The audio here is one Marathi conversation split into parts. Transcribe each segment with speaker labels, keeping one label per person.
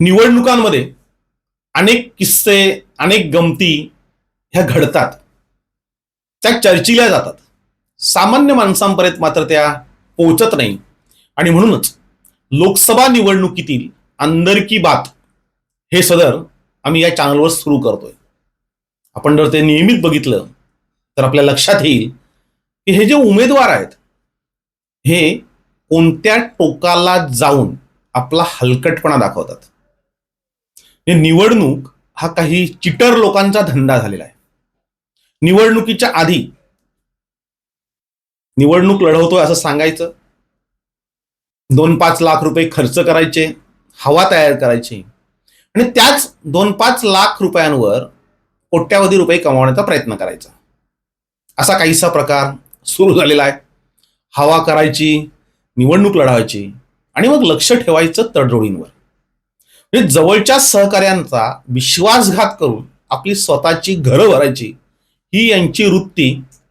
Speaker 1: निवडणुकांमध्ये अनेक किस्से अनेक गमती ह्या घडतात. त्या चर्चिल्या जातात. सामान्य माणसांपर्यंत मात्र त्या पोहोचत नाही. आणि म्हणूनच लोकसभा निवडणुकीतील अंदर की बात हे सदर आम्ही या चॅनलवर सुरू करतोय. आपण जर ते नियमित बघितलं तर आपल्या लक्षात येईल की हे जे उमेदवार आहेत हे कोणत्या टोकाला जाऊन आपला हलकटपणा दाखवतात. हे निवडणूक हा काही चिटर लोकांचा धंदा झालेला आहे. निवडणुकीच्या आधी निवडणूक लढवतोय असं सांगायचं. दोन पाच लाख रुपये खर्च करायचे हवा तयार करायची. आणि त्याच दोन पाच लाख रुपयांवर कोट्यावधी रुपये कमावण्याचा प्रयत्न करायचा. असा काहीसा प्रकार सुरू झालेला आहे. हवा करायची निवडणूक लढवायची आणि मग लक्ष ठेवायचं तडजोडींवर. म्हणजे जवळच्या सहकार्यांचा विश्वासघात करून आपली स्वतःची घरं भरायची ही यांची वृत्ती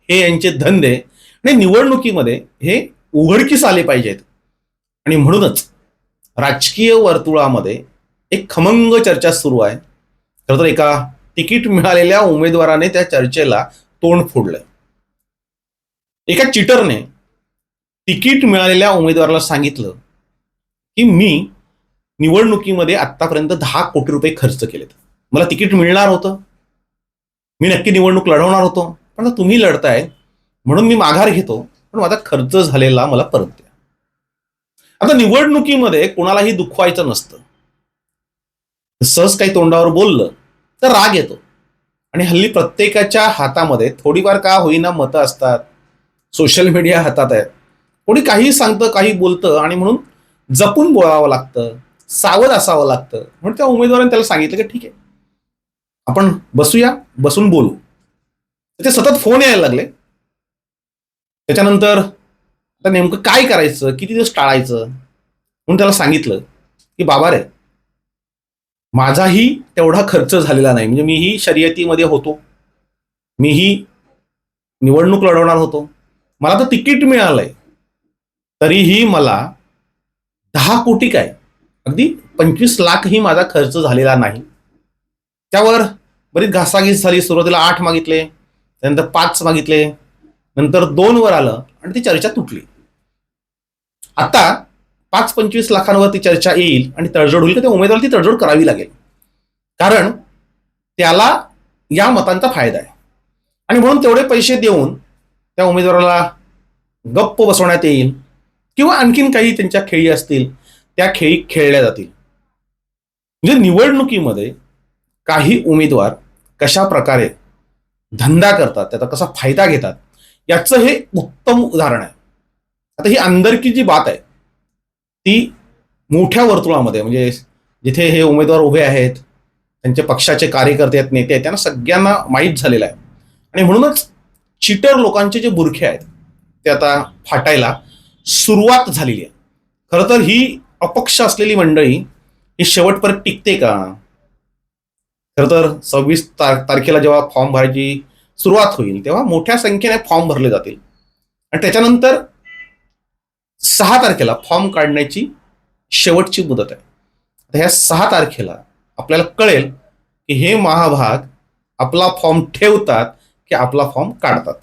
Speaker 1: हे यांचे धंदे आणि निवडणुकीमध्ये हे उघडकीस आले पाहिजेत. आणि म्हणूनच राजकीय वर्तुळामध्ये एक खमंग चर्चा सुरू आहे. खरं तर एका तिकीट मिळालेल्या उमेदवाराने त्या चर्चेला तोंड फोडलं. एका चिटरने तिकीट मिळालेल्या उमेदवाराला सांगितलं की मी निवडणुकीमध्ये आतापर्यंत दहा कोटी रुपये खर्च केलेत. मला तिकीट मिळणार होतं. मी नक्की निवडणूक लढवणार होतो. पण आता तुम्ही लढताय म्हणून मी माघार घेतो पण माझा खर्च झालेला मला परत द्या. आता निवडणुकीमध्ये कोणालाही दुखवायचं नसतं. सहज काही तोंडावर बोललं तर राग येतो. आणि हल्ली प्रत्येकाच्या हातामध्ये थोडीफार का होईना मतं असतात. सोशल मीडिया हातात आहे कोणी काही सांगतं काही बोलतं आणि म्हणून जपून बोलावं लागतं. सावध असावं लागतं. म्हणून त्या उमेदवाराने त्याला सांगितलं की ठीक आहे. आपण बसूया बसून बोलू. ते सतत फोन यायला लागले. त्याच्यानंतर आता नेमकं काय करायचं किती दिवस टाळायचं? म्हणून त्याला सांगितलं की बाबा रे माझाही तेवढा खर्च झालेला नाही. म्हणजे मीही शर्यतीमध्ये होतो. मीही निवडणूक लढवणार होतो. मला तर तिकीट मिळालंय. तरीही मला दहा कोटी काय? अगदी पंचवीस लाखही माझा खर्च झालेला नाही. त्यावर बरीच घासाघीस झाली सुरुवातीला आठ मागितले त्यानंतर पाच मागितले नंतर दोन वर आलं आणि ती चर्चा तुटली. आता पाच पंचवीस लाखांवर ती चर्चा येईल आणि तडजोड होईल तर त्या उमेदवाराला ती तडजोड करावी लागेल. कारण त्याला या मतांचा फायदा आहे. आणि म्हणून तेवढे पैसे देऊन त्या उमेदवाराला गप्प बसवण्यात येईल किंवा आणखीन काही त्यांच्या खेळी असतील त्या खेळी खेळल्या जातील. म्हणजे निवडणुकीमध्ये काही उमेदवार कशा प्रकारे धंदा करतात त्याचा कसा फायदा घेतात याचं हे उत्तम उदाहरण आहे. आता ही अंदरकी जी बात आहे ती मोठ्या वर्तुळामध्ये म्हणजे जिथे हे उमेदवार उभे आहेत त्यांचे पक्षाचे कार्यकर्ते आहेत नेते आहेत त्यांना सगळ्यांना माहीत झालेलं आहे. आणि म्हणूनच चिटर लोकांचे जे बुरखे आहेत ते आता फाटायला सुरुवात झालेली आहे. खरं तर ही अपक्ष असलेली मंडळी ही शेवटपर्यंत टिकते का? खरं तर सव्वीस तार तारखेला जेव्हा फॉर्म भरायची सुरुवात होईल तेव्हा मोठ्या संख्येने फॉर्म भरले जातील. आणि त्याच्यानंतर सहा तारखेला फॉर्म काढण्याची शेवटची मुदत आहे. आता ह्या सहा तारखेला आपल्याला कळेल की हे महाभाग आपला फॉर्म ठेवतात की आपला फॉर्म काढतात.